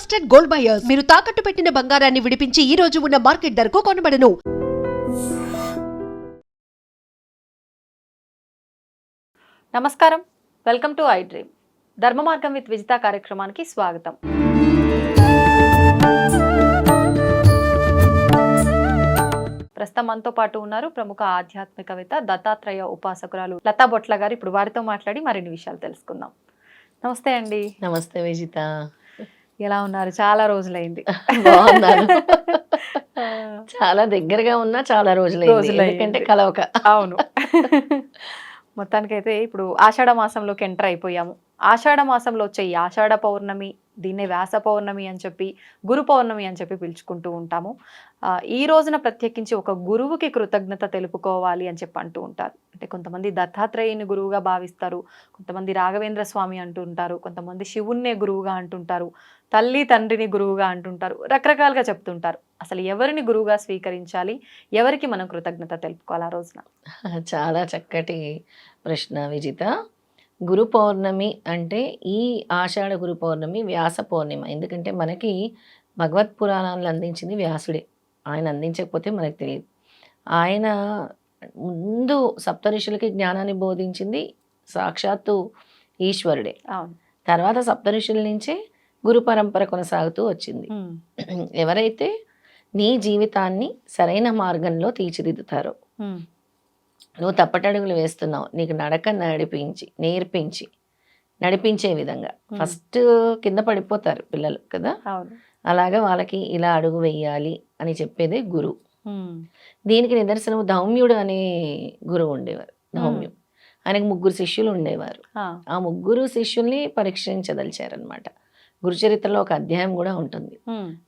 Trusted gold buyers. మీరు తాకట్టు పెట్టిన బంగారాన్ని విడిపించి ఈ రోజు ఉన్న మార్కెట్ ధరకు కొనబడను. నమస్కారం. Welcome to I dream. ధర్మ మార్గం విత్ విజిత కార్యక్రమానికి స్వాగతం. ప్రస్తుతం మనతో పాటు ఉన్నారు ప్రముఖ ఆధ్యాత్మికవేత్త దత్తాత్రేయ ఉపాసకురాలు లతా బొట్ల గారు. ఇప్పుడు వారితో మాట్లాడి మరిన్ని విషయాలు తెలుసుకుందాం. నమస్తే అండి. నమస్తే విజిత. ఎలా ఉన్నారు? చాలా రోజులైంది. బాగున్నాను చాలా దగ్గరగా ఉన్నా చాలా రోజులైంది. ఎందుకంటే కలవక. అవును. మొత్తానికైతే ఇప్పుడు ఆషాఢ మాసంలోకి ఎంటర్ అయిపోయాము. ఆషాఢ మాసంలో వచ్చే ఆషాఢ పౌర్ణమి దీన్నే వ్యాస పౌర్ణమి అని చెప్పి గురు పౌర్ణమి అని చెప్పి పిలుచుకుంటూ ఉంటాము. ఈ రోజున ప్రత్యేకించి ఒక గురువుకి కృతజ్ఞత తెలుపుకోవాలి అని చెప్పి అంటూ ఉంటారు. అంటే కొంతమంది దత్తాత్రేయుని గురువుగా భావిస్తారు కొంతమంది రాఘవేంద్ర స్వామి అంటుంటారు కొంతమంది శివుణ్ణే గురువుగా అంటుంటారు తల్లి తండ్రిని గురువుగా అంటుంటారు రకరకాలుగా చెప్తుంటారు. అసలు ఎవరిని గురువుగా స్వీకరించాలి? ఎవరికి మనం కృతజ్ఞత తెలుపుకోవాలి ఆ రోజున? చాలా చక్కటి ప్రశ్న విజిత. గురు పౌర్ణమి అంటే ఈ ఆషాఢ గురు పౌర్ణమి వ్యాస పౌర్ణిమ. ఎందుకంటే మనకి భగవత్ పురాణాలను అందించింది వ్యాసుడే. ఆయన అందించకపోతే మనకు తెలియదు. ఆయన ముందు సప్తఋషులకి జ్ఞానాన్ని బోధించింది సాక్షాత్తు ఈశ్వరుడే. తర్వాత సప్తఋషుల నుంచే గురు పరంపర కొనసాగుతూ వచ్చింది. ఎవరైతే నీ జీవితాన్ని సరైన మార్గంలో తీర్చిదిద్దుతారో నువ్వు తప్పటడుగులు వేస్తున్నావు. నీకు నడక నడిపించి నేర్పించి నడిపించే విధంగా. ఫస్ట్ కింద పడిపోతారు పిల్లలు కదా? అలాగా వాళ్ళకి ఇలా అడుగు వేయాలి అని చెప్పేదే గురువు. దీనికి నిదర్శనం ధౌమ్యుడు అనే గురువు ఉండేవారు. ధౌమ్యుడు. ఆయనకు ముగ్గురు శిష్యులు ఉండేవారు. ఆ, ముగ్గురు శిష్యుల్ని పరీక్షించదలిచారనమాట గురుచరిత్రలో ఒక అధ్యాయం కూడా ఉంటుంది.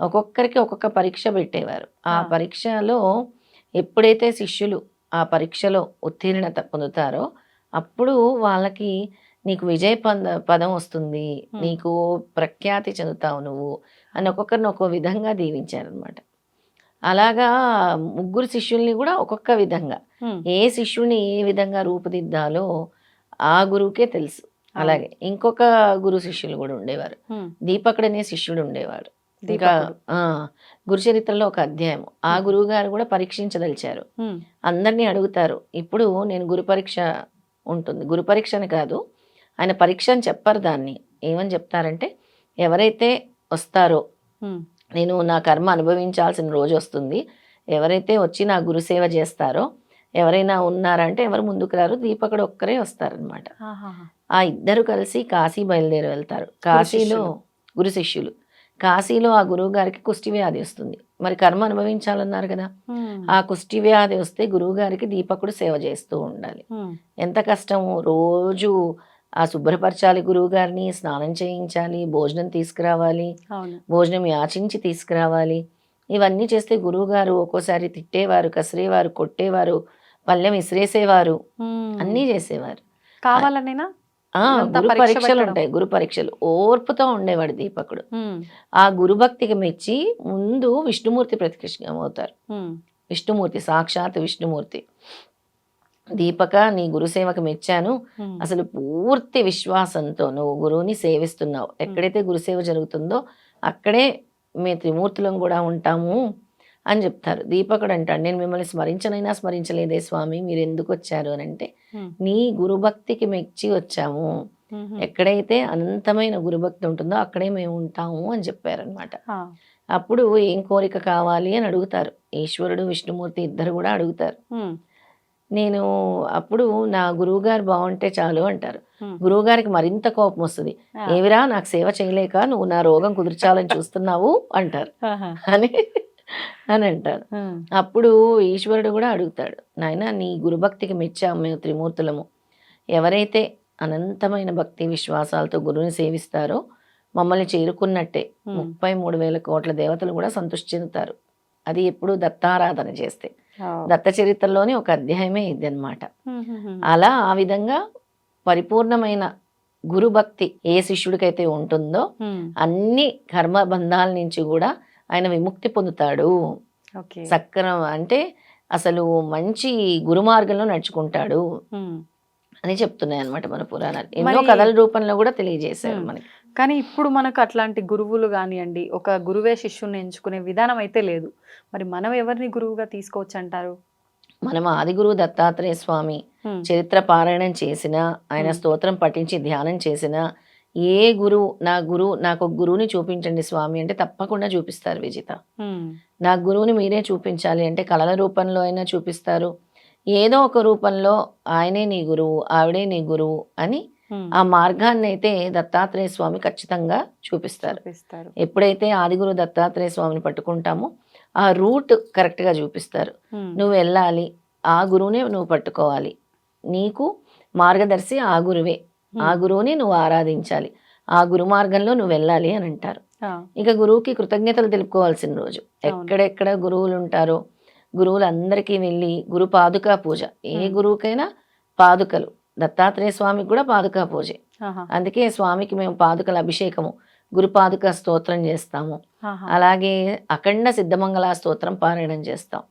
ఒక్కొక్కరికి ఒక్కొక్క పరీక్ష పెట్టేవారు. ఆ. పరీక్షలో ఎప్పుడైతే శిష్యులు ఆ పరీక్షలో ఉత్తీర్ణత పొందుతారో అప్పుడు వాళ్ళకి నీకు విజయ పద పదం వస్తుంది. నీకు ప్రఖ్యాతి చెందుతావు నువ్వు అని ఒక్కొక్కరిని ఒక్కో విధంగా దీవించారనమాట అలాగా ముగ్గురు శిష్యుల్ని కూడా ఒక్కొక్క విధంగా. ఏ శిష్యుని ఏ విధంగా రూపుదిద్దాలో ఆ గురువుకే తెలుసు. అలాగే ఇంకొక గురు శిష్యులు కూడా ఉండేవారు. ఉమ్, దీపకుడు అనే శిష్యుడు ఉండేవాడు. ఇంకా గురుచరిత్రలో ఒక అధ్యాయం ఆ గురువు గారు కూడా పరీక్షించదలిచారు. అందరినీ అడుగుతారు ఇప్పుడు నేను గురు పరీక్ష ఉంటుంది. గురు పరీక్ష అని కాదు ఆయన పరీక్ష అని చెప్పరు దాన్ని. ఏమని చెప్తారంటే ఎవరైతే వస్తారో నేను నా కర్మ అనుభవించాల్సిన రోజు వస్తుంది. ఎవరైతే వచ్చి నా గురుసేవ చేస్తారో ఎవరైనా ఉన్నారంటే ఎవరు ముందుకు రారు. దీపకుడు ఒక్కరే వస్తారనమాట. ఆ ఇద్దరు కలిసి కాశీ బయలుదేరి వెళ్తారు. కాశీలో. గురు శిష్యులు. కాశీలో ఆ గురువు గారికి కుష్టి వ్యాధి వస్తుంది. మరి కర్మ అనుభవించాలన్నారు కదా? ఆ కుష్టి వ్యాధి వస్తే గురువు గారికి దీపకుడు సేవ చేస్తూ ఉండాలి. ఎంత కష్టము రోజు ఆ శుభ్రపరచాలి గురువు గారిని స్నానం చేయించాలి భోజనం తీసుకురావాలి భోజనం యాచించి తీసుకురావాలి. ఇవన్నీ చేస్తే గురువు గారు ఒక్కోసారి తిట్టేవారు కసిరేవారు కొట్టేవారు పళ్ళెం విసిరేసేవారు. అన్నీ చేసేవారు. కావాలనేనా? గురు పరీక్ష పరీక్షలు. ఉంటాయి గురు పరీక్షలు. ఓర్పుతో ఉండేవాడు దీపకుడు. ఆ గురుభక్తికి మెచ్చి ముందు విష్ణుమూర్తి ప్రతిష్ఠమవుతారు విష్ణుమూర్తి సాక్షాత్ విష్ణుమూర్తి. దీపక నీ గురుసేవకు మెచ్చాను. అసలు పూర్తి విశ్వాసంతో నువ్వు గురువుని సేవిస్తున్నావు. ఎక్కడైతే గురుసేవ జరుగుతుందో అక్కడే మీ త్రిమూర్తులం కూడా ఉంటాము. అని చెప్తారు. దీపకుడు అంటాడు నేను మిమ్మల్ని స్మరించనైనా స్మరించలేదే స్వామి మీరు ఎందుకు వచ్చారు? అని అంటే నీ గురుభక్తికి మెచ్చి వచ్చాము. ఎక్కడైతే అనంతమైన గురుభక్తి ఉంటుందో అక్కడే మేము ఉంటాము అని చెప్పారనమాట అప్పుడు ఏం కోరిక కావాలి అని అడుగుతారు. ఈశ్వరుడు విష్ణుమూర్తి ఇద్దరు కూడా అడుగుతారు. నేను అప్పుడు నా గురువు గారు బాగుంటే చాలు అంటారు. ఉమ్, గురువు గారికి మరింత కోపం వస్తుంది. ఏవిరా నాకు సేవ చేయలేక నువ్వు నా రోగం కుదిర్చాలని చూస్తున్నావు అంటారు. అని అని అంటారు. అప్పుడు ఈశ్వరుడు కూడా అడుగుతాడు నాయన నీ గురుభక్తికి మెచ్చాము మేము త్రిమూర్తులము. ఎవరైతే అనంతమైన భక్తి విశ్వాసాలతో గురువుని సేవిస్తారో మమ్మల్ని చేరుకున్నట్టే ముప్పై మూడు వేల కోట్ల దేవతలు కూడా సంతృష్టి చెందుతారు. అది ఎప్పుడు దత్తారాధన చేస్తే. దత్త చరిత్రలోని ఒక అధ్యాయమే ఇది అనమాట అలా ఆ విధంగా పరిపూర్ణమైన గురుభక్తి ఏ శిష్యుడికైతే ఉంటుందో అన్ని కర్మబంధాల నుంచి కూడా ఆయన విముక్తి పొందుతాడు. సక్రమ అంటే అసలు మంచి గురు మార్గంలో నడుచుకుంటాడు. అని చెప్తున్నాయి అనమాట మన పురాణాలు. ఎన్నో కథల రూపంలో కూడా తెలియజేశారు. మనకి. కానీ ఇప్పుడు మనకు అట్లాంటి గురువులు కానివ్వండి ఒక గురువే శిష్యుని ఎంచుకునే విధానం అయితే లేదు. మరి మనం ఎవరిని గురువుగా తీసుకోవచ్చు అంటారు? మనం ఆదిగురువు దత్తాత్రేయ స్వామి చరిత్ర పారాయణం చేసినా ఆయన. స్తోత్రం పఠించి ధ్యానం చేసినా ఏ గురువు నా గురువు నాకు ఒక గురువుని చూపించండి స్వామి అంటే తప్పకుండా చూపిస్తారు విజిత. నా గురువుని మీరే చూపించాలి అంటే కళల రూపంలో అయినా చూపిస్తారు. ఏదో ఒక రూపంలో ఆయనే నీ గురువు ఆవిడే నీ గురువు అని ఆ మార్గాన్ని అయితే దత్తాత్రేయ స్వామి ఖచ్చితంగా చూపిస్తారు. ఎప్పుడైతే ఆదిగురు దత్తాత్రేయ స్వామిని పట్టుకుంటామో ఆ రూట్ కరెక్ట్గా చూపిస్తారు. నువ్వు వెళ్ళాలి ఆ గురువునే నువ్వు పట్టుకోవాలి. నీకు మార్గదర్శి ఆ గురువే. ఆ. గురువుని నువ్వు ఆరాధించాలి. ఆ గురు మార్గంలో నువ్వు వెళ్ళాలి అని అంటారు. ఇక గురువుకి కృతజ్ఞతలు తెలుపుకోవాల్సిన రోజు. ఎక్కడెక్కడ గురువులు ఉంటారో గురువులందరికీ వెళ్ళి గురు పాదుకా పూజ. ఏ. గురువుకైనా పాదుకలు. దత్తాత్రేయ స్వామికి కూడా పాదుకా పూజే. అందుకే స్వామికి మేము పాదుకల అభిషేకము గురు పాదుక స్తోత్రం చేస్తాము. అలాగే అఖండ సిద్ధమంగళ స్తోత్రం పారాయణం చేస్తాం.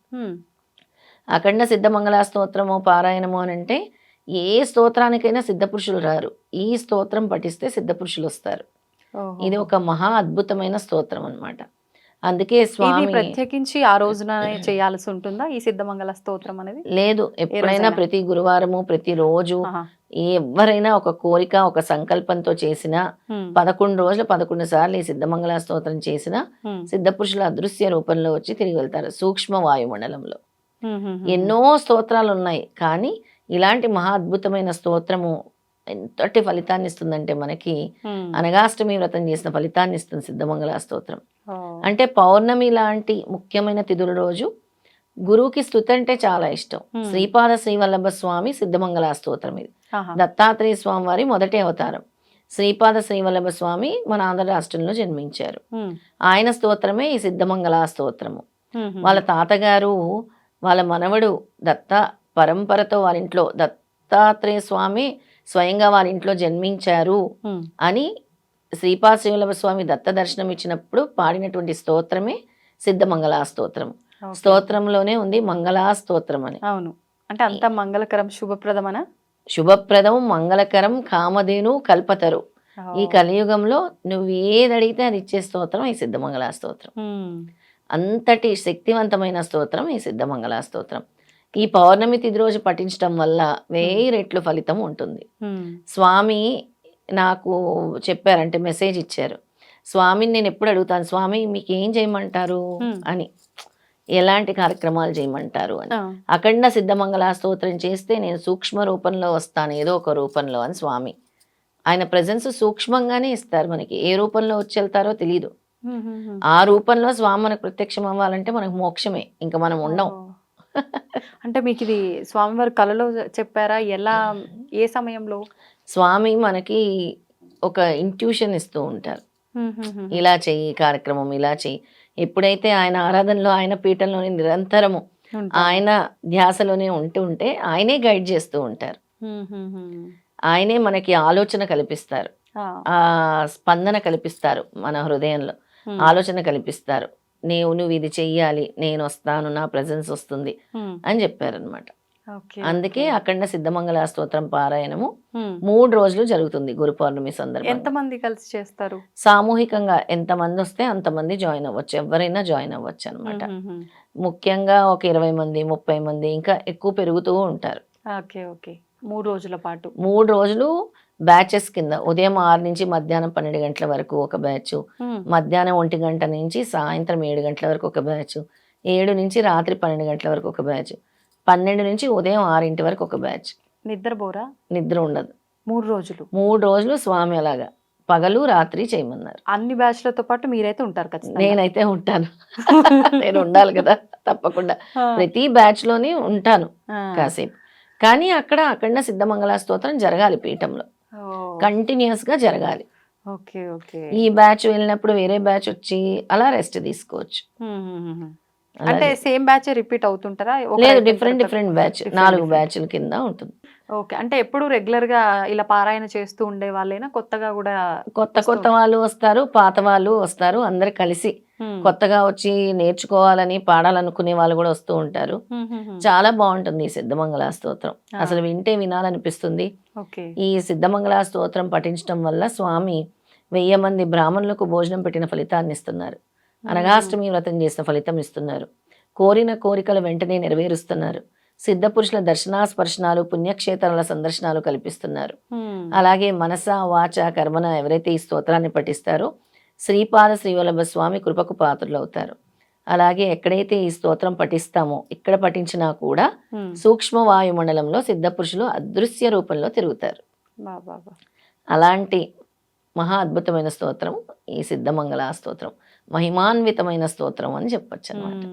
అఖండ సిద్ధమంగళ స్తోత్రము పారాయణము అని అంటే ఏ స్తోత్రానికైనా సిద్ధపురుషులు రారు. ఈ స్తోత్రం పఠిస్తే సిద్ధపురుషులు వస్తారు. ఇది ఒక మహా అద్భుతమైన స్తోత్రం అన్నమాట. అందుకే స్వామి ప్రత్యేకించి ఆ రోజున చేయాల్సి ఉంటుందా? ఈ సిద్ధమంగళ స్తోత్రం అనేది? లేదు. ఎప్పుడైనా? ప్రతి గురువారము ప్రతి రోజు ఎవరైనా ఒక కోరిక ఒక సంకల్పంతో చేసిన పదకొండు రోజులు పదకొండు సార్లు ఈ సిద్ధమంగళ స్తోత్రం చేసిన సిద్ధపురుషుల అదృశ్య రూపంలో వచ్చి తిరిగి వెళ్తారు. సూక్ష్మ వాయుమండలంలో. ఎన్నో స్తోత్రాలు ఉన్నాయి. కానీ ఇలాంటి మహా అద్భుతమైన స్తోత్రము ఎంతటి ఫలితాన్ని ఇస్తుందంటే మనకి. అనగాష్టమి వ్రతం చేసిన ఫలితాన్ని ఇస్తుంది సిద్ధమంగళ స్తోత్రం. అంటే పౌర్ణమి లాంటి ముఖ్యమైన తిథుల రోజు గురువుకి స్థుతి అంటే చాలా ఇష్టం. శ్రీపాద శ్రీవల్లభ స్వామి సిద్ధమంగళ స్తోత్రం ఇది. దత్తాత్రేయ స్వామి వారి మొదటి అవతారం. శ్రీపాద శ్రీవల్లభ స్వామి మన ఆంధ్ర రాష్ట్రంలో జన్మించారు. ఆయన స్తోత్రమే ఈ సిద్ధమంగళ స్తోత్రము. వాళ్ళ తాతగారు వాళ్ళ మనవడు దత్త పరంపరతో వాళ్ళ ఇంట్లో దత్తాత్రేయ స్వామి స్వయంగా వాళ్ళ ఇంట్లో జన్మించారు అని శ్రీపాద శ్రీవల్లభ స్వామి దత్త దర్శనం ఇచ్చినప్పుడు పాడినటువంటి స్తోత్రమే సిద్ధమంగళ స్తోత్రం. స్తోత్రంలోనే ఉంది మంగళా స్తోత్రం అని. అవును. అంటే అంత మంగళకరం శుభప్రదమనా? శుభప్రదం మంగళకరం కామధేను కల్పతరు. ఈ కలియుగంలో నువ్వు ఏది అడిగితే అది ఇచ్చే స్తోత్రం ఈ సిద్ధమంగళ స్తోత్రం అంతటి శక్తివంతమైన స్తోత్రం ఈ సిద్ధమంగళ స్తోత్రం ఈ పౌర్ణమి తిథి రోజు పఠించడం వల్ల వెయ్యి రెట్లు ఫలితం ఉంటుంది. స్వామి నాకు చెప్పారంటే మెసేజ్ ఇచ్చారు. స్వామిని నేను ఎప్పుడు అడుగుతాను స్వామి మీకు ఏం చేయమంటారు. అని. ఎలాంటి కార్యక్రమాలు చేయమంటారు? అని. అఖండ సిద్ధమంగళ స్తోత్రం చేస్తే నేను సూక్ష్మ రూపంలో వస్తాను ఏదో ఒక రూపంలో అని స్వామి. ఆయన ప్రజెన్స్ సూక్ష్మంగానే ఇస్తారు మనకి. ఏ రూపంలో వచ్చి వెళ్తారో తెలియదు. ఆ రూపంలో స్వామి మనకు ప్రత్యక్షం అవ్వాలంటే మనకు మోక్షమే. ఇంకా మనం ఉండం. అంటే మీకు ఇది స్వామివారి కళలో చెప్పారా? ఎలా ఏ సమయంలో? స్వామి మనకి ఒక ఇంట్యూషన్ ఇస్తూ ఉంటారు. ఇలా చెయ్యి కార్యక్రమం ఇలా చెయ్యి. ఎప్పుడైతే ఆయన ఆరాధనలో ఆయన పీఠంలోనే నిరంతరము. ఆయన ధ్యాసలోనే ఉంటూ ఉంటే ఆయనే గైడ్ చేస్తూ ఉంటారు. ఆయనే మనకి ఆలోచన కల్పిస్తారు. ఆ, స్పందన కల్పిస్తారు మన హృదయంలో. ఆలోచన కల్పిస్తారు. నీవు నువ్వు ఇది చెయ్యాలి. నేను వస్తాను. నా ప్రజెన్స్ వస్తుంది. అని చెప్పారనమాట అందుకే. అఖండ సిద్ధమంగళ స్తోత్రం పారాయణము. మూడు రోజులు జరుగుతుంది గురు పౌర్ణమి సందర్భంగా ఎంతమంది కలిసి చేస్తారు? సామూహికంగా ఎంతమంది వస్తే అంతమంది జాయిన్ అవ్వచ్చు. ఎవరైనా జాయిన్ అవ్వచ్చు అనమాట. ముఖ్యంగా ఒక ఇరవై మంది ముప్పై మంది ఇంకా ఎక్కువ పెరుగుతూ ఉంటారు. Okay okay. మూడు రోజుల పాటు. మూడు రోజులు బ్యాచెస్ కింద ఉదయం ఆరు నుంచి మధ్యాహ్నం పన్నెండు గంటల వరకు ఒక బ్యాచ్ మధ్యాహ్నం ఒంటి గంట నుంచి సాయంత్రం ఏడు గంటల వరకు ఒక బ్యాచ్ ఏడు నుంచి రాత్రి పన్నెండు గంటల వరకు ఒక బ్యాచ్ పన్నెండు నుంచి ఉదయం ఆరింటి వరకు ఒక బ్యాచ్. నిద్రపోరా నిద్ర ఉండదు. మూడు రోజులు? మూడు రోజులు స్వామి అలాగా. పగలు రాత్రి చేయమన్నారు. అన్ని బ్యాచ్లతో పాటు మీరైతే ఉంటారు ఖచ్చితంగా? నేనైతే ఉంటాను. నేను ఉండాలి కదా తప్పకుండా. ప్రతి బ్యాచ్లోని ఉంటాను. కాసేపు. కానీ అక్కడ అఖండ సిద్ధమంగళ స్తోత్రం జరగాలి పీఠంలో. కంటిన్యూస్గా జరగాలి. Okay okay. ఈ బ్యాచ్ వెళ్ళినప్పుడు వేరే బ్యాచ్ వచ్చి అలా రెస్ట్ తీసుకోవచ్చు. అంటే సేమ్ బ్యాచ్ రిపీట్ అవుతుంటారా? లేదు డిఫరెంట్ డిఫరెంట్ బ్యాచ్. నాలుగు. బ్యాచ్ల కింద ఉంటుంది. ఓకే అంటే ఎప్పుడు రెగ్యులర్గా ఇలా పారాయణ చేస్తూ ఉండే వాళ్ళైనా కొత్తగా కూడా కొత్త కొత్త వాళ్ళు వస్తారు పాత వాళ్ళు వస్తారు అందరు కలిసి కొత్తగా వచ్చి నేర్చుకోవాలని పాడాలనుకునే వాళ్ళు కూడా వస్తూ ఉంటారు. చాలా బాగుంటుంది ఈ సిద్ధమంగళ స్తోత్రం. అసలు వింటే వినాలనిపిస్తుంది. ఈ సిద్ధమంగళ స్తోత్రం పఠించడం వల్ల స్వామి వెయ్యి మంది బ్రాహ్మణులకు భోజనం పెట్టిన ఫలితాన్ని ఇస్తున్నారు. అనగాష్టమి వ్రతం చేసిన ఫలితం ఇస్తున్నారు. కోరిన కోరికలు వెంటనే నెరవేరుస్తున్నారు. సిద్ధపురుషుల దర్శనా స్పర్శనాలు పుణ్యక్షేత్రాల సందర్శనాలు కల్పిస్తున్నారు. అలాగే మనస వాచ కర్మన ఎవరైతే ఈ స్తోత్రాన్ని పఠిస్తారో శ్రీపాద శ్రీవల్లభ స్వామి కృపకు పాత్రలు అవుతారు అలాగే ఎక్కడైతే ఈ స్తోత్రం పఠిస్తామో ఇక్కడ పఠించినా కూడా. సూక్ష్మ వాయుమండలంలో సిద్ధపురుషులు అదృశ్య రూపంలో తిరుగుతారు. అలాంటి మహా అద్భుతమైన స్తోత్రం ఈ సిద్ధమంగళ స్తోత్రం మహిమాన్వితమైన స్తోత్రం అని చెప్పొచ్చు అనమాట.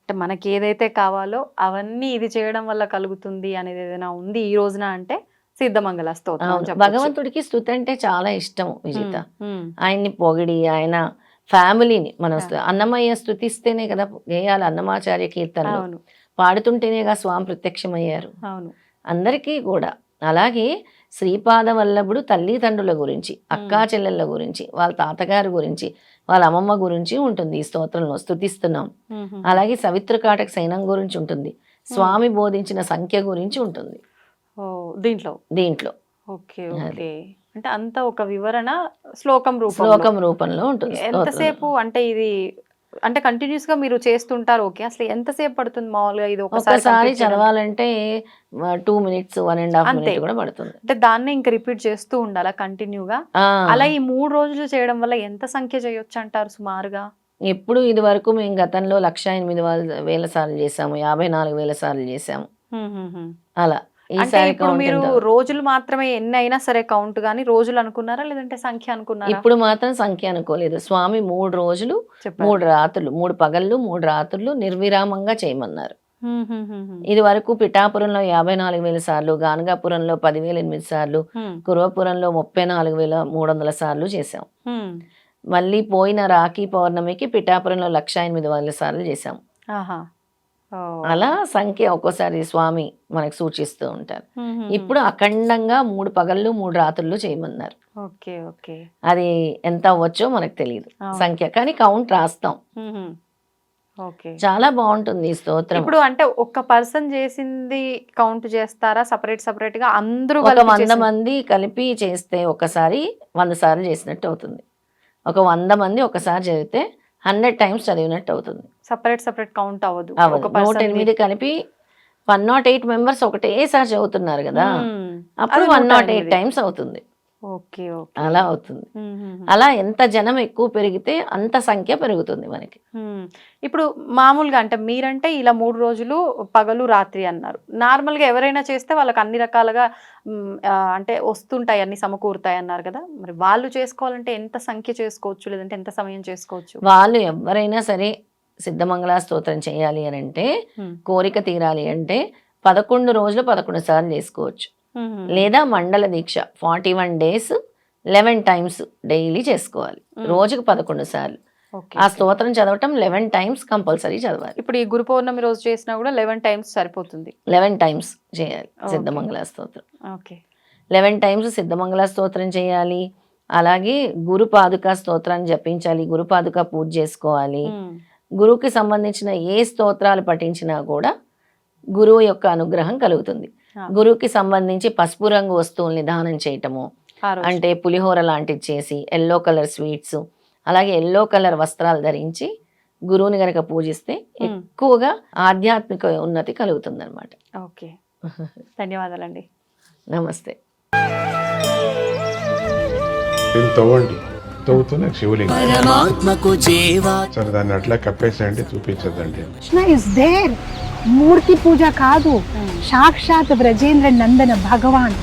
అంటే మనకి ఏదైతే కావాలో అవన్నీ ఇది చేయడం వల్ల కలుగుతుంది అనేది ఏదైనా ఉంది ఈ రోజున అంటే సిద్ధమంగళ స్తోత్రం. భగవంతుడికి స్తుతి అంటే చాలా ఇష్టం విజిత. ఆయన్ని పొగిడి ఆయన ఫ్యామిలీని మనం అన్నమయ్య స్థుతిస్తేనే కదా గేయాలి అన్నమాచార్య కీర్తనలు. పాడుతుంటేనేగా స్వామి ప్రత్యక్షమయ్యారు. అందరికీ కూడా. అలాగే శ్రీపాద వల్లభుడు తల్లిదండ్రుల గురించి అక్కా చెల్లెళ్ళ గురించి వాళ్ళ తాతగారి గురించి వాళ్ళ అమ్మమ్మ గురించి ఉంటుంది ఈ స్తోత్రంలో స్తుతిస్తున్నాం. ఉమ్, అలాగే సవిత్రకాటక సైనం గురించి ఉంటుంది. స్వామి బోధించిన సంఖ్య గురించి ఉంటుంది. దీంట్లో? దీంట్లో. Okay okay. అంటే అంత ఒక వివరణ శ్లోకం రూపంలో శ్లోకం రూపంలో ఉంటుంది. ఎంతసేపు అంటే ఇది అంటే కంటిన్యూస్గా మీరు చేస్తుంటారు ఓకే అసలు ఎంతసేపు పడుతుంది మామూలుగా ఇది ఒకసారి? చదవాలంటే two minutes one and half అంతే. మినిట్ కూడా పడుతుంది అంటే దాన్నే ఇంకా రిపీట్ చేస్తూ ఉండాలా కంటిన్యూగా అలా ఈ మూడు రోజులు చేయడం వల్ల ఎంత సంఖ్య చేయొచ్చు అంటారు సుమారుగా ఎప్పుడు ఇది వరకు మేము గతంలో లక్ష ఎనిమిది వేల సార్లు చేసాము యాభై నాలుగు వేల సార్లు చేసాము. అలా అంటే ఇప్పుడు మీరు? రోజులు మాత్రమే ఎన్ని అయినా సరే కౌంట్ గానీ రోజులు అనుకున్నారా లేదంటే సంఖ్య అనుకున్నారా ఇప్పుడు మాత్రం సంఖ్య అనుకోలేదు స్వామి మూడు రోజులు మూడు రాత్రులు మూడు పగళ్ళు మూడు రాత్రులు నిర్విరామంగా చేయమన్నారు. ఇది వరకు పిఠాపురంలో యాభై నాలుగు వేల సార్లు గానగాపురంలో పదివేల ఎనిమిది సార్లు కురవపురంలో ముప్పై నాలుగు వేల మూడు వందల సార్లు చేసాం. మళ్ళీ పోయిన రాఖీ పౌర్ణమికి పిఠాపురంలో లక్ష ఎనిమిది వేల సార్లు చేసాం ఓ. అలా సంఖ్య ఒక్కోసారి స్వామి మనకు సూచిస్తూ ఉంటారు. ఇప్పుడు అఖండంగా మూడు పగళ్ళు మూడు రాత్రులు చేయమన్నారు. Okay okay. అది ఎంత అవ్వచ్చో మనకు తెలియదు. సంఖ్య కానీ కౌంట్ రాస్తాం. చాలా బాగుంటుంది ఈ స్తోత్రం. ఇప్పుడు అంటే ఒక్క పర్సన్ చేసింది కౌంట్ చేస్తారా? సపరేట్ సపరేట్గా అందరూ ఒక వంద మంది కలిపి చేస్తే ఒకసారి వంద సార్లు చేసినట్టు అవుతుంది. ఒక వంద మంది ఒకసారి చదివితే హండ్రెడ్ టైమ్స్ చదివినట్టు అవుతుంది సపరేట్ సపరేట్ కౌంట్ అవ్వదు నూట ఎనిమిది కలిపి వన్ నాట్ ఎయిట్ మెంబర్స్ ఒకటేసారి చదువుతున్నారు కదా మ్మ్. అప్పుడు వన్ నూట ఎయిట్. టైమ్స్ అవుతుంది ఓకే ఓకే అలా అవుతుంది. అలా ఎంత జనం ఎక్కువ పెరిగితే అంత సంఖ్య పెరుగుతుంది మనకి. ఇప్పుడు మామూలుగా అంటే మీరంటే ఇలా మూడు రోజులు పగలు రాత్రి అన్నారు నార్మల్గా ఎవరైనా చేస్తే వాళ్ళకి అన్ని రకాలుగా అంటే వస్తుంటాయి అన్ని సమకూరుతాయి అన్నారు కదా మరి వాళ్ళు చేసుకోవాలంటే ఎంత సంఖ్య చేసుకోవచ్చు లేదంటే ఎంత సమయం చేసుకోవచ్చు వాళ్ళు ఎవరైనా సరే సిద్ధమంగళ స్తోత్రం చేయాలి అని అంటే. కోరిక తీరాలి అంటే పదకొండు రోజులు పదకొండు సార్లు చేసుకోవచ్చు. లేదా మండల దీక్ష. Forty one days eleven times daily చేసుకోవాలి. రోజుకు పదకొండు సార్లు. ఆ. స్తోత్రం చదవటం లెవెన్ టైమ్స్ కంపల్సరీ చదవాలి. ఇప్పుడు ఈ గురు పౌర్ణమి రోజు చేసినా కూడా లెవెన్ టైమ్స్ సరిపోతుంది. లెవెన్ టైమ్స్ చేయాలి. సిద్ధమంగళ స్తోత్రం. ఓకే. లెవెన్ టైమ్స్ సిద్ధమంగళ స్తోత్రం చేయాలి. అలాగే గురు పాదుక స్తోత్రాన్ని జపించాలి. గురు పాదుక పూజ చేసుకోవాలి. గురువుకి సంబంధించిన ఏ స్తోత్రాలు పఠించినా కూడా గురువు యొక్క అనుగ్రహం కలుగుతుంది. గురువుకి సంబంధించి పసుపు రంగు వస్తువుల్ని దానం చేయటము. అంటే పులిహోర లాంటిది చేసి ఎల్లో కలర్ స్వీట్స్ అలాగే ఎల్లో కలర్ వస్త్రాలు ధరించి గురువుని గనక పూజిస్తే. ఎక్కువగా ఆధ్యాత్మిక ఉన్నతి కలుగుతుంది అనమాట ఓకే. ధన్యవాదాలండి. నమస్తే. తవ్వండి తవ్వుతూనే శివలింగం. పరమాత్మకు జీవా. సరే దాన్ని అట్లా కప్పేసేయండి చూపించదండి కృష్ణ ఇస్ దేర్ మూర్తి పూజ కాదు. సాక్షాత్ బ్రజేంద్ర నందన భగవాన్.